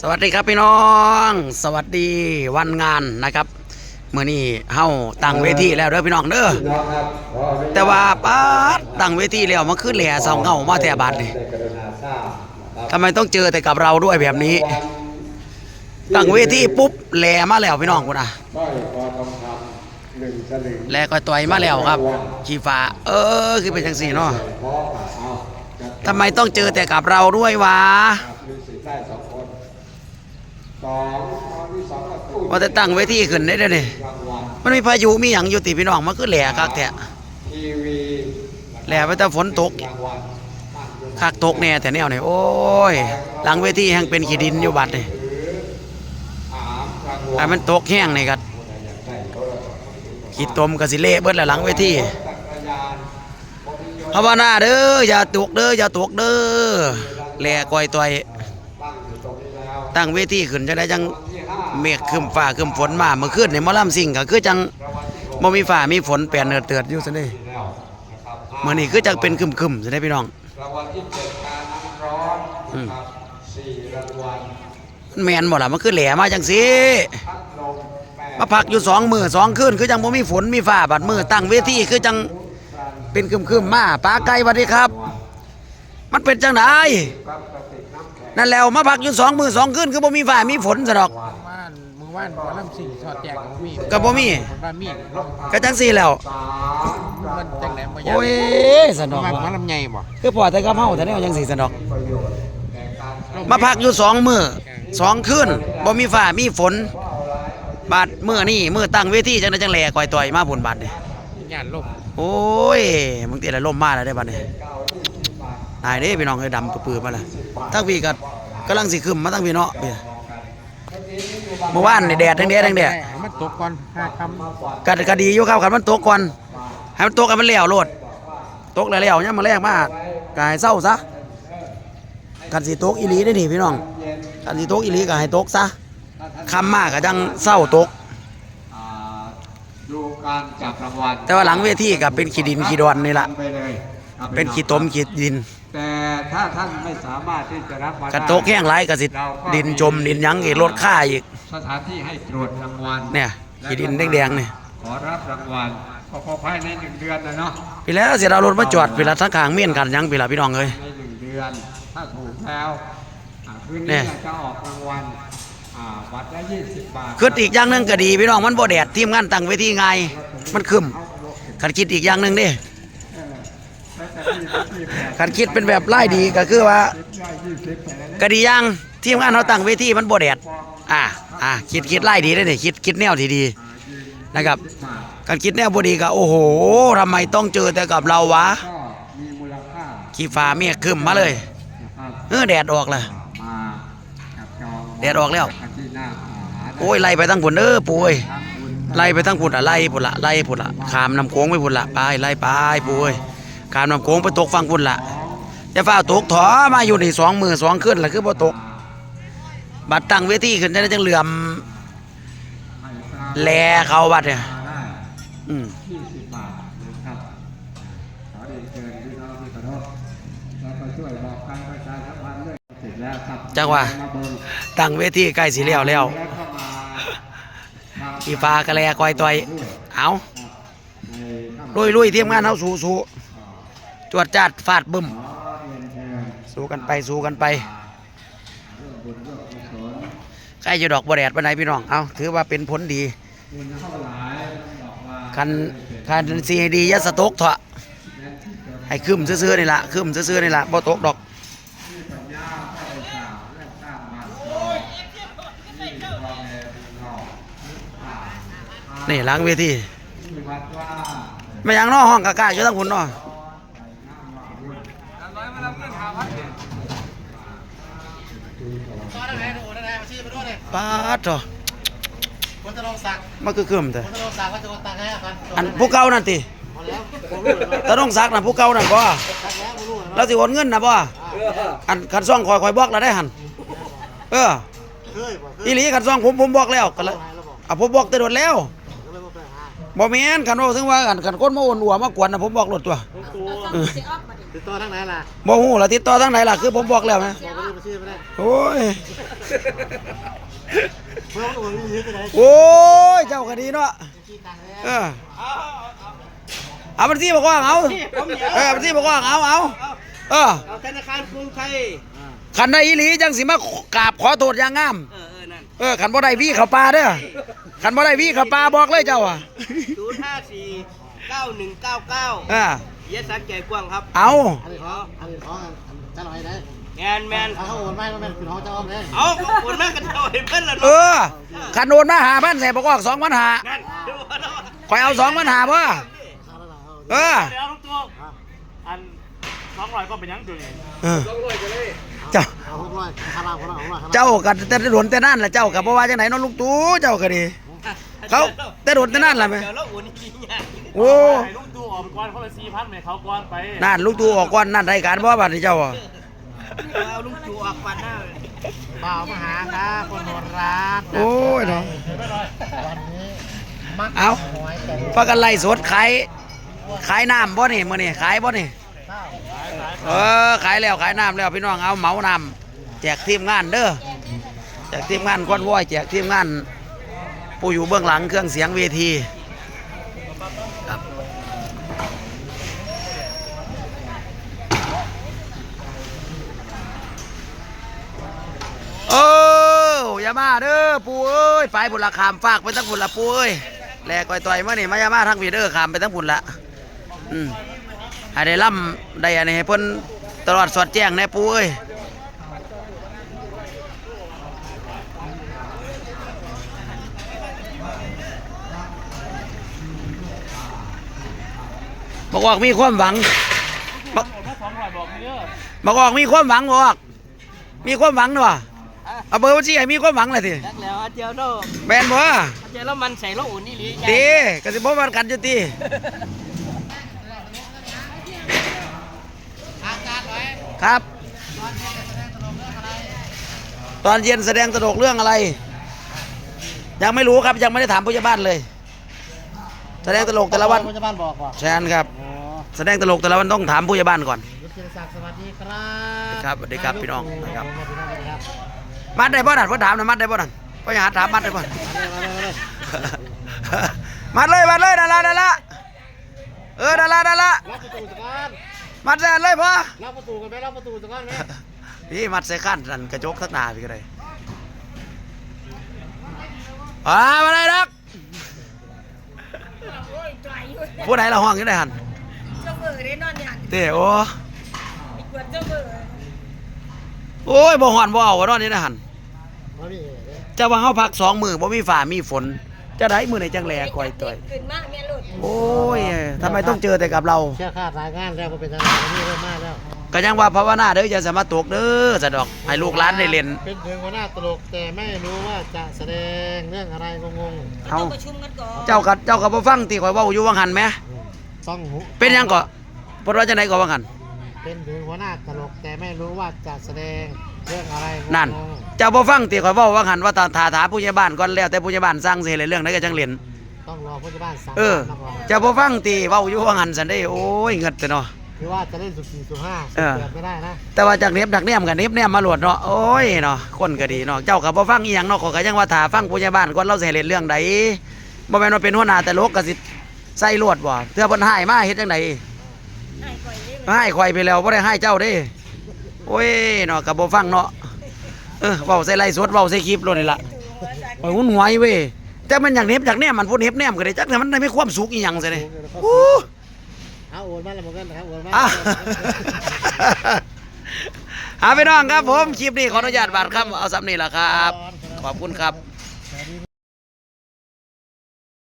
สวัสดีครับพี่น้อง สวัสดีวันงานนะครับเมื่อนี้เฮาตั้งเวทีแล้วเด้อพี่น้องเด้อแต่ว่าป้าดตั้งเวทีแล้วมันขึ้นแหล่เสาเงามาแต่บาดนี่ทำไมต้องเจอแต่กับเราด้วยแบบนี้ ตั้งเวทีปุ๊บแหล่มาแล้วพี่น้องกูนะสร้อยคอทองคำหนึ่งสลึงแหล่ก็ต่อยมาแล้วครับขี่ฟ้าเออคือเป็นจังสี่เนาะเพราะทำไมต้องเจอแต่กับเราด้วยวะ ว่าจะตั้งเวทีขึ้นได้เด้อนี่รางวัลมันมีพายุมีหยังอยู่ติพี่น้องมันคือแหล่คักแท้ทีวีแหล่ไปแต่ฝนตกรางวัลตั้งอยู่คักตกแน่แต่แนวนี่โอ้ย หลังเวทีแห่งเป็นขี้ดินอยู่บัดนี่สามรางวัไอ้ลมันตกแห้งนี่ก็อยากได้โทรศัพท์ขี้ตมก็สิเละเบิดแล้วหลังเวทีจักรยานบริยนต์ภาวนาเด้ออย่าตกเด้ออย่าตกเด้อแหล่ก่อยต่อย ตั้งอยู่ตรงนี้แล้ว ตั้งเวทีขึ้นจังได๋จังเมฆครึ้มฟ้าครึ้มฝนมาเมื่อคืนในมอลำซิ่งก็คือจังบ่มีฟ้ามีฝนแปรนเนือเตือดอยู่ซั่นเล้วนะครับมื้อนี้คือจังเป็นครึมๆซั่นเด้พี่น้องเมียน้อนนะครับสี่รางวัลมันแม่นบ่ล่ะมันคือแหลมาจังซี่พัดลมาพักอยู่สองมือสองคืนคือจังบ่มีฝนมีฟ้าบัดมือตั้งเวทีคือจังเป็นครึมๆมาปลาไก่สวัสดีครับ มันเป็นจังไดครับกระติกน้ำแข็ง นั่นแล้วมาพักอยู่สองมือสองคืนคือบ่มีฟ้ามีฝนซะดอก ว่านมือว่านหมอลำสิ่งสอดแจกของมีก็บ่มีบ้านมีลงก็จังซี่แล้วสามรางมันจังไหนบ่ยาโอ้ยสนอกบ้านหมอลำใหญ่บ่คือพอแต่กับเฮาแต่แนวจังซี่สนอกประโยชน์แก่การใช้มาพักอยู่สองมือสองคืนบ่มีฟ้ามีฝน บาดมื้อนี้มื้อตั้งเวทีจังได๋จังแหล่ก่อยต่อยมาบุญบาดนี่ญาติลมโอ้ย มึงติละลมมาแล้วได้บัดนี้ นายเด้พี่น้องเอ้ยดำปื้อๆมาแล้วทั้งพี่ก็กำลังสิขึ้นมาทั้งพี่เนาะพี่เมื่อวานนี่แดดแดดแดดให้มันตกก่อนห้าคำก็ก็ดีอยู่ครับคันมันตกก่อนให้มันตกกันมันแล้วโลดตกแล้วแล้วเนี่ยามมันแรงมากก็ให้เศร้าซะกันสิตกอีหลีได้อนี่พี่น้องกันสิตกอีหลีก็ให้ตกซะคำมากก็จังเศร้าตกอ่าดูการจับรางวัลแต่ว่าหลังเวทีก็เป็นขี้ดินขี้ดอนนี่ล่ะไปเลยอาเป็นขี้ตมขี้ดินแต่ ถ้าท่านไม่สามารถที่จะรับมากันตกแห้งหลายก็สิดินจมดินหยังอีกลดค่าอีก สถานที่ให้ตรวจรางวัลเนี่ยขี้ดินแดงๆนี่ขอรับรางวัลก็ขอภายในหนึ่งเดือนนะเนาะพี่แล้วสิเรารถมาจอดพี่ละทั้งข้างเมียนกันหยังพี่ละพี่น้องเอ้ยในหนึ่งเดือนถ้าถูกแล้วอ่าคืนเนี่นี้ยจะออกรางวัลอ่าบัตรละยี่สิบบาทคิดอีกอย่างหนึงก็ดีพี่น้องมันบ่แดดทีมงานตั้งเวทีไงายมันคึมคันคิดอีกอย่างหนึงเด้ แล้วแต่ที่ที่แปดคันคิดเป็นแบบไล่ดีก็คือว่าสิบร้อยยี่สิบแปดนะก็ดีย่างทีมงานเขาตั้งเวทีมันบ่แดดอ่าอ่าคิดคิดไล่ดีได้นี่คิดคิดแนวทีดีนะครับการคิดแนวบดีก็โอ้โหทำไมต้องเจอแต่กับเราวะขี้ฟ้าเมฆครึมมาเลยเออแดดออกเลยแดดออกแล้วโอ้ยไล่ไปทั้งพุ่นเด้อปุ้ยไล่ไปทั้งพุ่นอะไล่พุ่นละไล่พุ่นละขามน้ำโค้งไปพุ่นละไปไล่ไปปุ้ย ข้ามน้ำโค้งไปตกฟังพุ่นละจะฟ้าตกถอมาอยู่นี่สองมือสองขึ้นละคือบ่ตก บัดตั้งเวทีขึ้นจะได้จังเหลื่อมให้ทราบแลเขาบัดเนี่ยมาได้อืมยี่สิบบาทนะครับขอเรียนเชิญพี่น้องที่เคารพแล้วก็ช่วยบอกการประชาสัมพันธ์ด้วยเสร็จแล้วครับจังหวะมาเบิ่งตั้งเวทีใกล้สิแล้วแล้วแล้วก็มาทำอีฟ้ากะแลกอยต่อย เอาในค่ำลุยลุยทีมงานเฮาสู้สู้ จวดจัดฟาดบึ้มสู้กันไปสู้กันไปใกล้จะดอกบแดดปานใดพี่น้องเอาถือว่าเป็นผลดีคันคันสิให้ดีย่าสตกเถอะให้คืมซื่อๆนี่ละคืมซื่อๆนี่ละบ่ตกดอกที่ล้างเวทีไม่ยังน้อห้องกะกะอยู่ทั้งพุ่นน้อ ปาดเถอะคนจะลองสักมันคือคืมแต่คนจะลองสักก็จะตังให้ครับอันผู้เก่านั่นติพอแล้วผมรู้แล้วตาต้องซักน่ะผู้เก่านั่นบ่สักแล้วผมรู้แล้วแล้วสิโอนเงินน่ะบ่อันคันซ่องคอยคอยบอกแล้วได้หั่นเออเคยบ่เคยอีหลีคันซ่องผมผมบอกแล้วก็เลยหายแล้วบอกอะผมบอกแต่โดดแล้วก็เลยบ่ไปหาบ่แม่นคันว่าถึงว่าอันคันคนมาโอนอัวมากวนน่ะผมบอกโลดตัวผมกลัวติดต่อทางไหนล่ะบ่ฮู้ล่ะติดต่อทางไหนล่ะคือผมบอกแล้วนะบอกไป เรื่องชื่อไม่ได้โอ้ยเพื่อนโอนนี่จะได้โอ้ยเจ้าก็ดีเนาะขี้ตังค์แล้วเออเอามันที่บอกว่าเอาเออมันที่บอกว่าเอาเอาเออเอาธนาคารกรุงไทยขันได้อีหลีจังสิมากราบขอโทษอย่างงามเออเออนั่นเออขันบ่ได้วี่เขาปลาเด้อขันบ่ได้วี่เขาปลาบอกเลยเจ้าอะศูนย์ห้าสี่เก้าหนึ่งเก้าเก้าเออเยสักแก่กว้างครับ เอาอันนี้ของอันนี้ของจะลอยได้ แมนแมนถ้าเขาโอนไม่ก็เป็นคือของเจ้าอ้อมเลยเอาคนแม่กันเอาให้เพิ่นละเอเนาะอขันโดนมาหาพันใส่บอกว่าสองพันหานั่นดูว่าเนาะคอยเอาสองพันหาพ่อเอาแล้วล่ะเอาเออเดี๋ยวทุกตัวอันสองร้อยก็เป็นหยังดูนี่เออเจ้าเอาหกร้อยคาราคนละหกร้อยคาราเจ้ากันแต่โดนแต่นั่นแหละเจ้ากับบ่ว่าจังไหนเน้องลูกตู้เจ้าก็ดี เขาแต่โดนแต่นั่นแหละไหมเดี๋ยวเราโอนอีกอย่างโอ้ให้ลูกดูออกไปก่อนเขาเลยสี่พันให้เขาก่อนไปนั่นลูกตู้ออกก่อนนั่นรายการบ่บัดนี้เจ้าอะ เอาลุงจูออกปันหน้าเลยบ่าวมาหาครับคนโหดรักโอ้ยเนาะวันนี้มักเอาหวยแต่พากันไล่สดขายขายน้ำบ่นี่มื้อนี้ขายบ่นี่ข้าวเออขายแล้วขายน้ำแล้วพี่น้องเอาเหมาน้ำแจกทีมงานเด้อแจกทีมงานคอนวอยแจกทีมงานผู้อยู่เบื้องหลังเครื่องเสียงเวทีครับเอออ ยามาเด้อปูเอ้ยไปบุญละขามฝากไปทั้งบุญละปูเอ้ยแลก้อยต่อยมานี่มายามาทั้งวีเด้อขามไปทั้งบุญละอืมให้ได้ล่ำได้อันนี้ให้เพิ่นตลอดสอดแจ้งแน่ปูเอ้ยบอกว่ามีความหวังบอกถ้าสองร้อยบอกนี่เด้อบอกว่ามีความหวังบอกมีความหวังด้วย เอาเบอร์บัญชีให้มีความหวังเลยทีจักแล้วอาเจียวเนาะแบนบ่อาเจียวแล้วมันใส่แล้วโอนนี่หรือยังตีกสิบ่มันกันจุตีครับ ตอนเย็นแสดงตลกเรื่องอะไร ยังไม่รู้ครับยังไม่ได้ถามผู้ใหญ่บ้านเลย แสดงตลกแต่ละวันพยาบาลบอกว่าแชนครับอ๋อแสดงตลกแต่ละวันต้องถามผู้ใหญ่บ้านก่อนยุทธศักดิ์สวัสดีครับครับ สวัสดีครับพี่น้องนะครับสวัสดีครับ มัดได้บ่นั่นพ่อถามนะมัดได้บ่นั่นพ่ออย่าหาถามมัดได้บ่มาเลยมาเลยมาเลยมัดเลยมัดเลยดาราดาราเออดาราดาราล็อกประตูตะก้อนมัดแสนเลยพ่อล็อกประตูกันไหมล็อกประตูตะก้อนไหมพี่มัดใส่ขั้นนั่นกระจกสักหนาพี่ก็ได้อ่ามาได้ดักผู้ใดละห้องอยังได้หันเจ้าเบอร์ได้นอนอย่างเต้โอ้อีกวันเจ้าเบอร์โอ้ยบ่หอนบ่เอาวะนอนนี่ได้หันมาพี่ จะว่าเฮาพักสองมือบ่มีฝ่ามีฝน จะได้มือไหนจังแลก่อยต่อยขึ้นมากแม่หลุดโอ้ยทำไมต้องเจอแต่กับเรา เชื่อคาดรายงานแล้วก็เป็นทนายนี่เริ่มมากแล้วก็ยังว่าภาวนาเด้ออย่าสามาตกเด้อสะดอกให้ลูกหลานได้เล่นเป็นถึงหัวหน้าตลกแต่ไม่รู้ว่าจะแสดงเรื่องอะไรงงเอาต้องประชุมกันก่อนเจ้ากับเจ้ากับบ่ฟังที่ข่อยเว้าอยู่ว่าหันไหมๆต้องหูเป็นหยังก็บ่ว่าจังไดก็ว่าหันเป็นถึงหัวหน้าตลกแต่ไม่รู้ว่าจะแสดง เรื่องอะไรงงนั่นเจ้าบ่ฟังที่ข่อยเว้าว่าหันว่าตาถาถาผู้ใหญ่บ้านก่อนแล้วแต่ผู้ใหญ่บ้านสร้างสิเฮ็ดให้เรื่องใดก็จังเล่นต้องรอผู้ใหญ่บ้านสั่งเออมาก่อนเจ้าบ่ฟังที่เว้าอยู่ว่าหันซั่นเด้โอ้ยเงิดแต่เนาะคือว่าจะเล่นสุดสี่สุดห้าเออเกิดไม่ได้นะแต่ว่าจากเน็บดักแนมกับเน็บแนมมาโหลดเนาะโอ้ยเนาะคนก็ดีเนาะเจ้าก็บ่ฟังอีหยังเนาะขอยก็ยังว่าถ้าฟังผู้ใหญ่บ้านก่อนเราสิให้เล่นเรื่องใดบ่แม่นว่าเป็นหัวหน้าแต่โลกก็สิใส่ลวดบ่เทื่อเพิ่นให้มาเฮ็ดจังไดให้ก่อยได้ไหมให้ข่อยไปแล้วบ่ได้ให้เจ้าเด้ โอ้ยเนาะก็บ่ฟังเนาะเออเว้าใส่ไลฟ์สดเว้าใส่คลิปโลดนี่ล่ะข่อยหุ่นหัวอยู่เว้ยแต่มันอยากเน็บอยากแนมมันพุ่นเน็บแนมก็ได้จักแต่มันได้มีความสุขอีหยังซะเด้อู้เอาโอนมาแล้วเหมือนกันนะครับโอนมาอะหาพี่น้องครับผมคลิปนี้ขออนุญาตบาดครับเอาซ้ำนี่ล่ะครับ ขอบคุณครับ